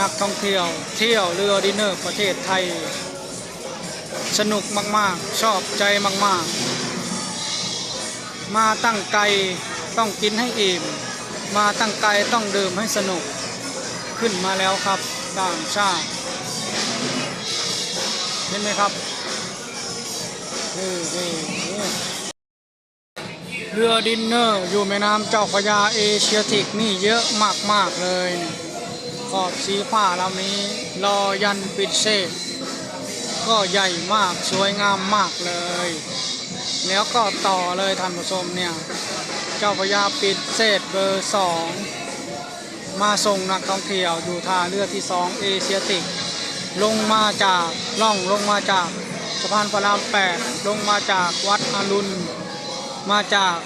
นักท่องเที่ยว เที่ยวเรือดินเนอร์ประเทศไทย สนุกมากๆ ชอบใจมากๆ มาตั้งไกลต้องกินให้อิ่ม มาตั้งไกลต้องดื่มให้สนุก ขึ้นมาแล้วครับต่างชาติ เห็นไหมครับนี่นี่เรือดินเนอร์อยู่แม่น้ำเจ้าพระยาเอเชียติกนี่เยอะมาก ๆ เลยเนี่ย ขอบสีฟ้าลำนี้รอยันปิดเซกก็ใหญ่มากสวยงามมากเลย แล้วก็ต่อเลยท่านผู้ชมเนี่ย เจ้าพระยาปิดเศษเบอร์สองมาส่งนักท่องเที่ยวอยู่ท่าเรือที่สองเอเชียติก ลงมาจากล่องลงมาจากสะพานพระรามแปดลงมาจากวัดอรุณ มาจาก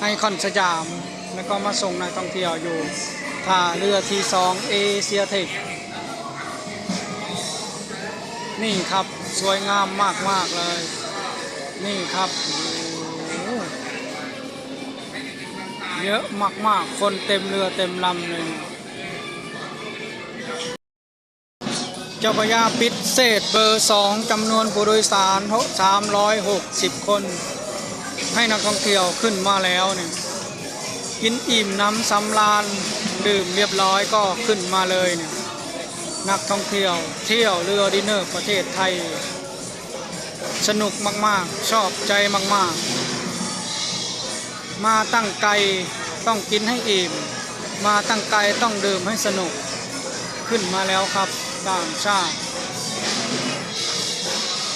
ไอคอนสยาม แล้วก็มาส่งนักท่องเที่ยวอยู่ ท่าเรือที่สองเอเชียติกนี่ครับสวยงามมากๆเลย นี่ครับ เยอะมากๆ คนเต็มเรือเต็มลำเลย เจ้าพระยาปิดเศษเบอร์สองจำนวนผู้โดยสาร360 คน ให้นักท่องเที่ยวขึ้นมาแล้วเนี่ยกินอิ่มน้ำสำราญ ดื่มเรียบร้อยก็ขึ้นมาเลยเนี่ยนักท่องเที่ยว เที่ยวเรือดินเนอร์ประเทศไทย สนุกมากๆ ชอบใจมากๆ มาตั้งไกลต้องกินให้อิ่ม มาตั้งไกลต้องดื่มให้สนุก ขึ้นมาแล้วครับต่างชาติ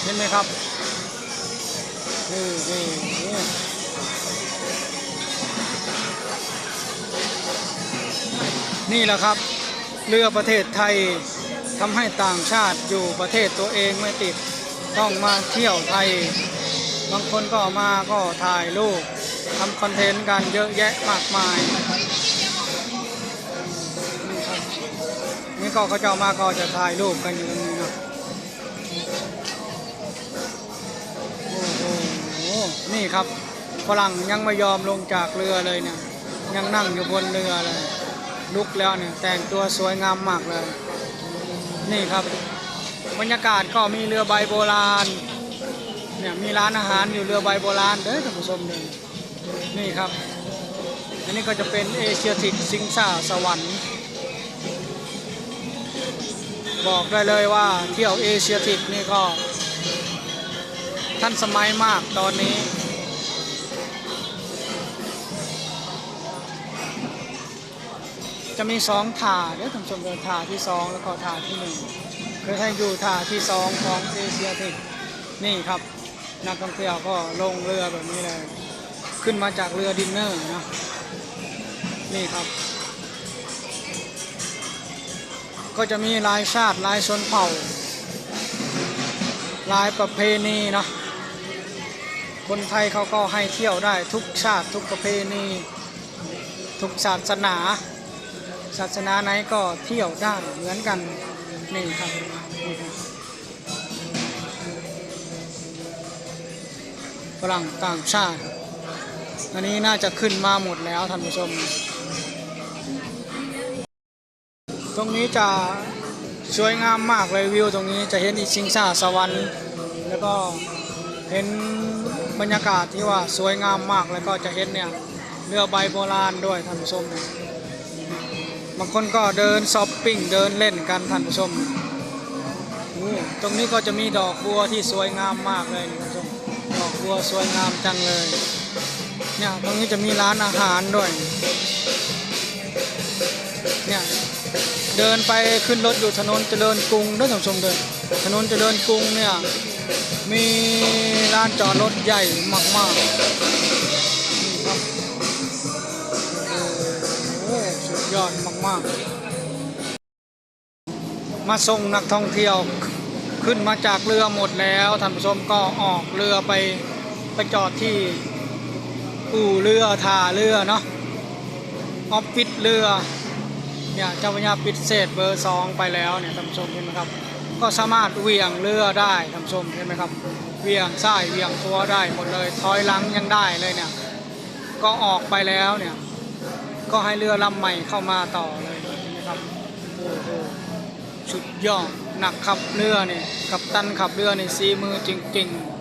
เห็นไหมครับนี่นี่นี่ นี่แหละครับ เรือประเทศไทยทำให้ต่างชาติอยู่ประเทศตัวเองไม่ติดต้องมาเที่ยวไทย บางคนก็มาก็ถ่ายรูปทำคอนเทนต์กันเยอะแยะมากมายนี่ก็เขาจ้ามาก็จะถ่ายรูปกันอยู่ตรงนี้นะโอ้โหนี่ครับฝรั่งยังไม่ยอมลงจากเรือเลยเนี่ยยังนั่งอยู่บนเรือเลย ลุกแล้วเนี่ยแต่งตัวสวยงามมากเลย นี่ครับ บรรยากาศก็มีเรือใบโบราณเนี่ยมีร้านอาหารอยู่เรือใบโบราณเด้อท่านผู้ชมเนี่ยนี่ครับ อันนี้ก็จะเป็นเอเชียติกสิงซ่าสวรรค์บอกได้เลยว่าเที่ยวเอเชียติกนี่ก็ทันสมัยมากตอนนี้ จะมีสองถาเดี๋ยวท่านชมเดินถาที่สองแล้วก็ถาที่หนึ่งคือให้อยู่ถาที่สองของเอเชียติกนี่ครับนักท่องเที่ยวก็ลงเรือแบบนี้เลย ขึ้นมาจากเรือดินเนอร์นะนี่ครับ ก็จะมีลายชาติลายชนเผ่าลายประเพณีนะคนไทยเขาก็ให้เที่ยวได้ทุกชาติทุกประเพณี ทุกศาสนา ศาสนาไหนก็เที่ยวได้เหมือนกันนี่ครับฝรั่งต่างชาติ อันนี้น่าจะขึ้นมาหมดแล้วท่านผู้ชม ตรงนี้จะสวยงามมากเลยวิวตรงนี้จะเห็นอีกชิงชาสวรรค์ แล้วก็เห็นบรรยากาศที่ว่าสวยงามมากแล้วก็จะเห็นเนี่ยเรือใบโบราณด้วยท่านผู้ชมเนี่ย บางคนก็เดินช้อปปิ้งเดินเล่นกันท่านผู้ชมอู้ตรงนี้ก็จะมีดอกบัวที่สวยงามมากเลยท่านผู้ชม ดอกบัวสวยงามจังเลย เนี่ยตรงนี้จะมีร้านอาหารด้วย เนี่ยเดินไปขึ้นรถอยู่ถนนเจริญกรุงด้วยท่านผู้ชมเดินถนนเจริญกรุงเนี่ยมีร้านจอดรถใหญ่มากๆ ยอดมากๆ มาส่งนักท่องเที่ยวขึ้นมาจากเรือหมดแล้วท่านผู้ชมก็ออกเรือไปไปจอดที่อู่เรือท่าเรือเนาะออฟฟิศเรือเนี่ยเจ้าพระยาปิดเศษเบอร์สองไปแล้วเนี่ยท่านผู้ชมเห็นไหมครับ ก็สามารถเวียงเรือได้ท่านผู้ชมเห็นไหมครับเวียงซ้ายเวียงตัวได้หมดเลยถอยหลังยังได้เลยเนี่ยก็ออกไปแล้วเนี่ย ก็ให้เรือลำใหม่เข้ามาต่อเลยนะครับโอ้โหสุดยอดหนักขับเรือนี่กับตันขับเรือนี่ซีมือจริงๆ